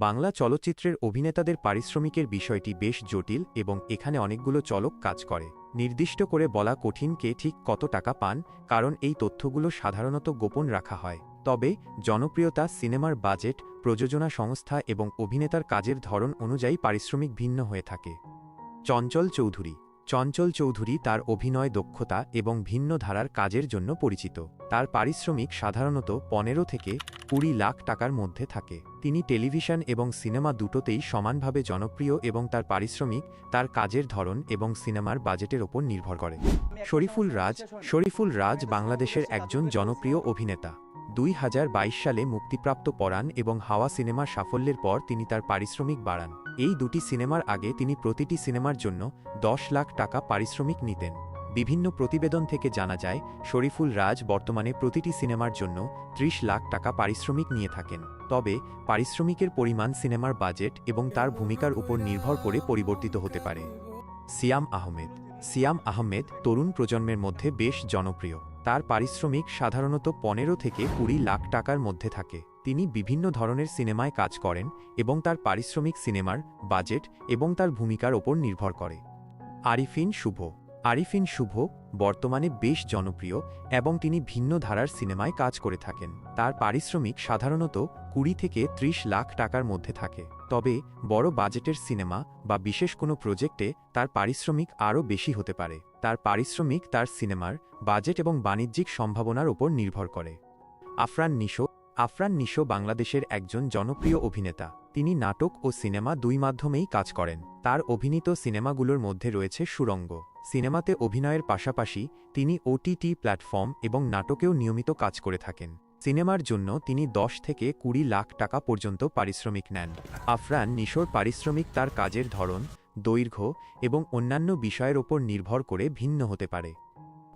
বাংলা চলচ্চিত্রের অভিনেতাদের পারিশ্রমিকের বিষয়টি বেশ জটিল এবং এখানে অনেকগুলো চলক কাজ করে। নির্দিষ্ট করে বলা কঠিন কে ঠিক কত টাকা পান, কারণ এই তথ্যগুলো সাধারণত গোপন রাখা হয়। তবে, জনপ্রিয়তা, সিনেমার বাজেট, প্রযোজনা সংস্থা এবং অভিনেতার কাজের ধরন অনুযায়ী পারিশ্রমিক ভিন্ন হয়ে থাকে। চঞ্চল চৌধুরী। চঞ্চল চৌধুরী তার অভিনয় দক্ষতা এবং ভিন্ন ধারার কাজের জন্য পরিচিত। তার পারিশ্রমিক সাধারণত পনেরো থেকে কুড়ি লাখ টাকার মধ্যে থাকে। তিনি টেলিভিশন এবং সিনেমা দুটোতেই সমানভাবে জনপ্রিয় এবং তার পারিশ্রমিক, তার কাজের ধরন এবং সিনেমার বাজেটের ওপর নির্ভর করে। শরীফুল রাজ শরীফুল রাজ বাংলাদেশের একজন জনপ্রিয় অভিনেতা। দুই হাজার বাইশ সালে মুক্তিপ্রাপ্ত পরাণ এবং হাওয়া সিনেমার সাফল্যের পর তিনি তার পারিশ্রমিক বাড়ান। এই দুটি সিনেমার আগে তিনি প্রতিটি সিনেমার জন্য দশ লাখ টাকা পারিশ্রমিক নিতেন। বিভিন্ন প্রতিবেদন থেকে জানা যায়, শরীফুল রাজ বর্তমানে প্রতিটি সিনেমার জন্য ত্রিশ লাখ টাকা পারিশ্রমিক নিয়ে থাকেন। তবে, পারিশ্রমিকের পরিমাণ সিনেমার বাজেট এবং তার ভূমিকার উপর নির্ভর করে পরিবর্তিত হতে পারে। সিয়াম আহমেদ। সিয়াম আহমেদ তরুণ প্রজন্মের মধ্যে বেশ জনপ্রিয়। তার পারিশ্রমিক সাধারণত পনেরো থেকে কুড়ি লাখ টাকার মধ্যে থাকে। তিনি বিভিন্ন ধরনের সিনেমায় কাজ করেন এবং তার পারিশ্রমিক সিনেমার বাজেট এবং তার ভূমিকার ওপর নির্ভর করে। আরিফিন শুভ। আরিফিন শুভ বর্তমানে বেশ জনপ্রিয় এবং তিনি ভিন্ন ধারার সিনেমায় কাজ করে থাকেন। তার পারিশ্রমিক সাধারণত কুড়ি থেকে ত্রিশ লাখ টাকার মধ্যে থাকে। তবে বড় বাজেটের সিনেমা বা বিশেষ কোনো প্রজেক্টে তার পারিশ্রমিক আরও বেশি হতে পারে। তার পারিশ্রমিক তার সিনেমার বাজেট এবং বাণিজ্যিক সম্ভাবনার ওপর নির্ভর করে। আফরান নিশো আফরান নিশো বাংলাদেশের একজন জনপ্রিয় অভিনেতা। তিনি নাটক ও সিনেমা দুই মাধ্যমেই কাজ করেন। তার অভিনীত সিনেমাগুলোর মধ্যে রয়েছে সুরঙ্গ। সিনেমাতে অভিনয়ের পাশাপাশি তিনি ওটিটি প্ল্যাটফর্ম এবং নাটকেও নিয়মিত কাজ করে থাকেন। সিনেমার জন্য তিনি দশ থেকে কুড়ি লাখ টাকা পর্যন্ত পারিশ্রমিক নেন। আফরান নিশোর পারিশ্রমিক তার কাজের ধরন, দৈর্ঘ্য এবং অন্যান্য বিষয়ের ওপর নির্ভর করে ভিন্ন হতে পারে।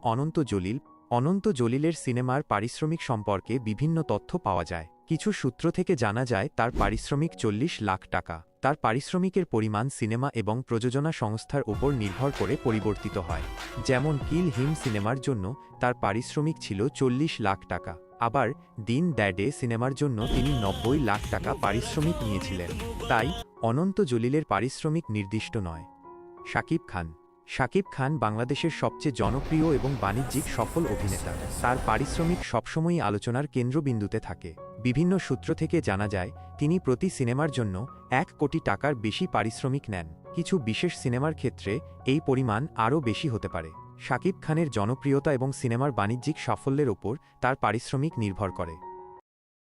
অনন্ত জলিল অনন্ত জলিলের সিনেমার পারিশ্রমিক সম্পর্কে বিভিন্ন তথ্য পাওয়া যায়। কিছু সূত্র থেকে জানা যায়, তার পারিশ্রমিক চল্লিশ লাখ টাকা। তার পারিশ্রমিকের পরিমাণ সিনেমা এবং প্রযোজনা সংস্থার উপর নির্ভর করে পরিবর্তিত হয়। যেমন কিল হিম সিনেমার জন্য তার পারিশ্রমিক ছিল চল্লিশ লাখ টাকা। আবার দিন দ্যাডে সিনেমার জন্য তিনি নব্বই লাখ টাকা পারিশ্রমিক নিয়েছিলেন। তাই অনন্ত জলিলের পারিশ্রমিক নির্দিষ্ট নয়। শাকিব খান শাকিব খান বাংলাদেশের সবচেয়ে জনপ্রিয় এবং বাণিজ্যিক সফল অভিনেতা। তার পারিশ্রমিক সবসময়ই আলোচনার কেন্দ্রবিন্দুতে থাকে। বিভিন্ন সূত্র থেকে জানা যায়, তিনি প্রতি সিনেমার জন্য এক কোটি টাকার বেশি পারিশ্রমিক নেন। কিছু বিশেষ সিনেমার ক্ষেত্রে এই পরিমাণ আরও বেশি হতে পারে। শাকিব খানের জনপ্রিয়তা এবং সিনেমার বাণিজ্যিক সাফল্যের ওপর তার পারিশ্রমিক নির্ভর করে।